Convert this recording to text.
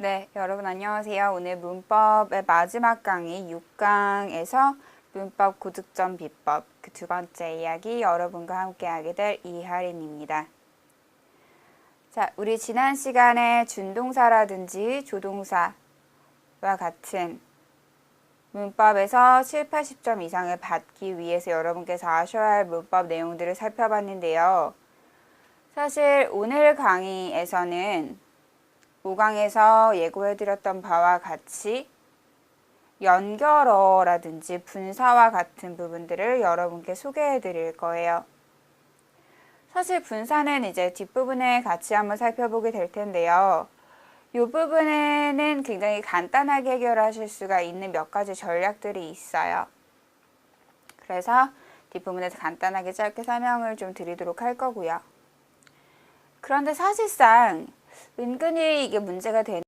네, 여러분 안녕하세요. 오늘 문법의 마지막 강의 6강에서 문법 고득점 비법 그 두 번째 이야기 여러분과 함께 하게 될 이하린입니다. 자, 우리 지난 시간에 준동사라든지 조동사와 같은 문법에서 7, 80점 이상을 받기 위해서 여러분께서 아셔야 할 문법 내용들을 살펴봤는데요. 사실 오늘 강의에서는 5강에서 예고해드렸던 바와 같이 연결어라든지 분사와 같은 부분들을 여러분께 소개해드릴 거예요. 사실 분사는 이제 뒷부분에 같이 한번 살펴보게 될 텐데요. 이 부분에는 굉장히 간단하게 해결하실 수가 있는 몇 가지 전략들이 있어요. 그래서 뒷부분에서 간단하게 짧게 설명을 좀 드리도록 할 거고요. 그런데 사실상 은근히 이게 문제가 되는